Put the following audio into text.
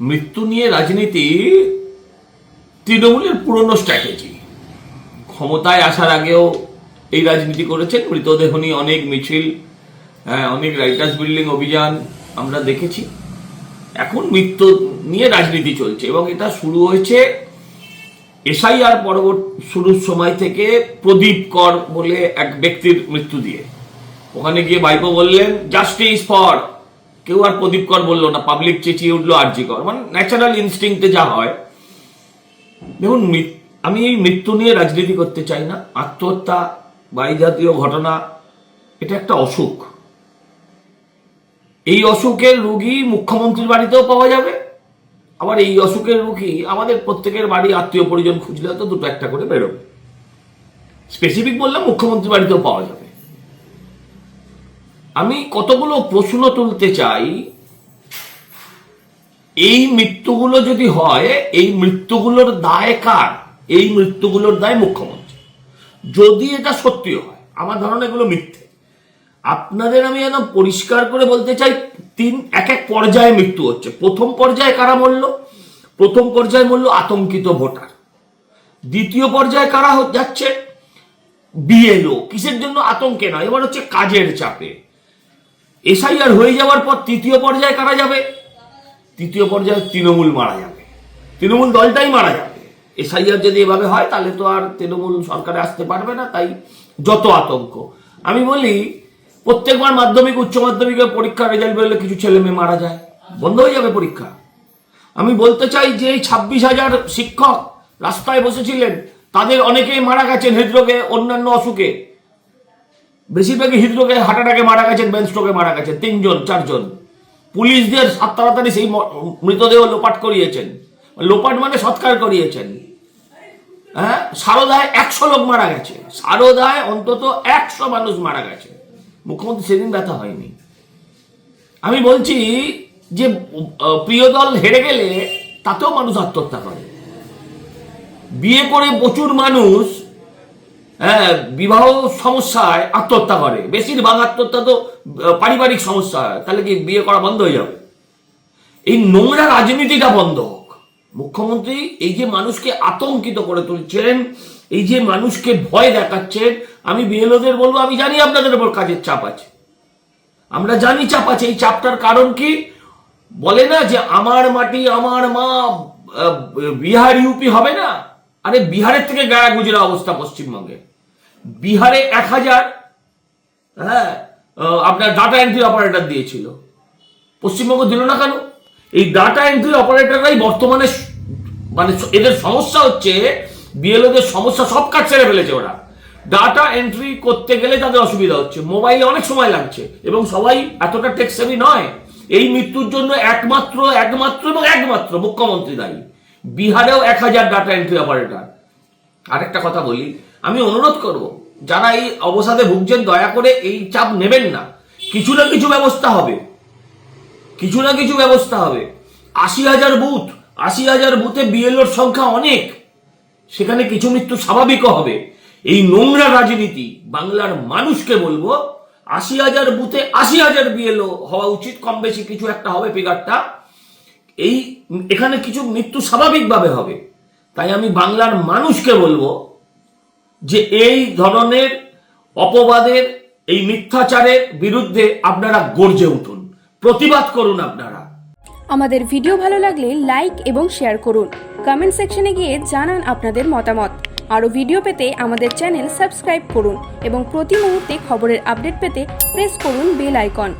মৃত্যু নিয়ে রাজনীতি তৃণমূলের পুরনো স্ট্র্যাটেজি ক্ষমতায় আসার আগেও এই রাজনীতি করেছেন। মৃতদেহ নিয়ে অনেক মিছিল হ্যাঁ, অনেক রাইটার্স বিল্ডিং অভিযান আমরা দেখেছি। এখন মৃত্যু নিয়ে রাজনীতি চলছে এবং এটা শুরু হয়েছে এসআইআর পরবর্তী শুরুর সময় থেকে প্রদীপ কর বলে এক ব্যক্তির মৃত্যু দিয়ে। ওখানে গিয়ে ভাইপো বললেন জাস্টিস ফর কেউ আর প্রদীপ কর বলল না পাবলিক চেঁচিয়ে উঠল আরজি কর। মানে ন্যাচারাল ইনস্টিংক্টে যা হয়। দেখুন আমি এই মৃত্যু নিয়ে রাজনীতি করতে চাই না। আত্মহত্যা বা এই জাতীয় ঘটনা, এটা একটা অসুখ। এই অসুখের রুগী মুখ্যমন্ত্রীর বাড়িতেও পাওয়া যাবে। আবার এই অসুখের রুগী আমাদের প্রত্যেকের বাড়ি আত্মীয় পরিজন খুঁজলে তো দুটো একটা করে বেরোবে। স্পেসিফিক বললাম, মুখ্যমন্ত্রীর বাড়িতেও পাওয়া যাবে। আমি কতগুলো প্রশ্ন তুলতে চাই, এই মৃত্যুগুলো যদি হয়, এই মৃত্যুগুলোর দায় কার? এই মৃত্যুগুলোর দায় মুখ্যমন্ত্রী। যদি এটা সত্যি হয়, আমার ধারণা এগুলো মিথ্যে। আপনাদের আমি একদম পরিষ্কার করে বলতে চাই, তিন, এক এক পর্যায়ে মৃত্যু হচ্ছে। প্রথম পর্যায়ে কারা মরল? প্রথম পর্যায়ে মরল আতঙ্কিত ভোটার। দ্বিতীয় পর্যায়ে কারা যাচ্ছে বিএলও। কিসের জন্য? আতঙ্কে নয়। এবার হচ্ছে কাজের চাপে। এসআইআর হয়ে যাওয়ার পর তৃতীয় পর্যায়ে কারা যাবে? তৃতীয় পর্যায়ে তৃণমূল মারা যাবে। তৃণমূল দলটাই মারা যাবে। এসআইআর যদি এভাবে হয়, তাহলে তো আর তৃণমূল সরকারে আসতে পারবে না, তাই যত আতঙ্ক। আমি বলি, প্রত্যেকবার মাধ্যমিক, উচ্চ মাধ্যমিকের পরীক্ষার রেজাল্ট বেরোলে কিছু ছেলে মেয়ে মারা যায়। বন্ধ হয়ে যাবে পরীক্ষা। আমি বলতে চাই যে এই ছাব্বিশ হাজার শিক্ষক রাস্তায় বসেছিলেন, তাদের অনেকেই মারা গেছেন হৃদরোগে, অন্যান্য অসুখে। বেশিরভাগই হৃদরোগে হার্ট অ্যাটাকে মারা গেছেন ব্রেন স্ট্রোকে মারা গেছেন, তিনজন, চারজন। পুলিশদের সাত তাড়াতাড়ি সেই মৃতদেহ লোপাট করিয়েছেন। লোপাট মানে সৎকার করিয়েছেন। হ্যাঁ? সারদায় একশো লোক মারা গেছে। সারদায় অন্তত একশো মানুষ মারা গেছে। মুখ্যমন্ত্রী সেদিন ব্যথা হয়নি। আমি বলছি যে প্রিয় দল হেরে গেলে তাতেও মানুষ আত্মহত্যা করে। বিয়ে করে প্রচুর মানুষ বিবাহ সমস্যায় আত্মহত্যা করে। বেশিরভাগ আত্মহত্যা তো পারিবারিক সমস্যা হয়। তাহলে কি বিয়ে করা বন্ধ হয়ে যাবে? এই নোংরা রাজনীতিটা বন্ধ হোক। মুখ্যমন্ত্রী এই যে মানুষকে আতঙ্কিত করে তুলছেন, এই যে মানুষকে ভয় দেখাচ্ছেন, আমি বিএলওদের বলব, আমি জানি আপনাদের উপর কাজের চাপ আছে। আমরা জানি চাপ আছে। এই চাপটার কারণ কি? বলে না যে আমার মাটি আমার মা বিহার ইউপি হবে না? আরে বিহারের থেকে গায়া গুজরা অবস্থা পশ্চিমবঙ্গে। বিহারে এক হাজার হ্যাঁ আপনার ডাটা এন্ট্রি অপারেটর দিয়েছিল। পশ্চিমবঙ্গ দিল না কেন? এই ডাটা এন্ট্রি অপারেটররাই বর্তমানে মানে এদের সমস্যা হচ্ছে বিএলওদের সমস্যা সব কাজ ছেড়ে ফেলেছে ওরা। ডাটা এন্ট্রি করতে গেলে তাদের অসুবিধা হচ্ছে। মোবাইলে অনেক সময় লাগছে এবং সবাই এতটা টেকসেভি নয়। এই মৃত্যুর জন্য একমাত্র একমাত্র এবং একমাত্র মুখ্যমন্ত্রী দায়ী। বিহারেও এক হাজার ডাটা এন্ট্রি অপারেটর আরেকটা কথা বলি আমি অনুরোধ করব, যারা এই অবসাদে ভুগছেন, দয়া করে এই চাপ নেবেন না। কিছু না কিছু ব্যবস্থা হবে। কিছু না কিছু ব্যবস্থা হবে। আশি হাজার বুথ, আশি হাজার বুথে বিএলওর সংখ্যা অনেক। সেখানে কিছু মৃত্যু স্বাভাবিকও হবে। এই নোংরা রাজনীতি বাংলার মানুষকে বলব, আশি হাজার বুথে আশি হাজার বিএলও হওয়া উচিত কম বেশি কিছু একটা হবে ফিগারটা। এই, এখানে কিছু মৃত্যু স্বাভাবিকভাবে হবে। তাই আমি বাংলার মানুষকে বলব যে এই ধরনের অপবাদের, এই মিথ্যাচারের বিরুদ্ধে আপনারা গর্জে উঠুন। প্রতিবাদ করুন আপনারা। আমাদের ভিডিও ভালো লাগলে লাইক এবং শেয়ার করুন। কমেন্ট সেকশনে গিয়ে জানান আপনাদের মতামত। আরও ভিডিও পেতে আমাদের চ্যানেল সাবস্ক্রাইব করুন এবং প্রতি মুহূর্তে খবরের আপডেট পেতে প্রেস করুন বেল আইকন।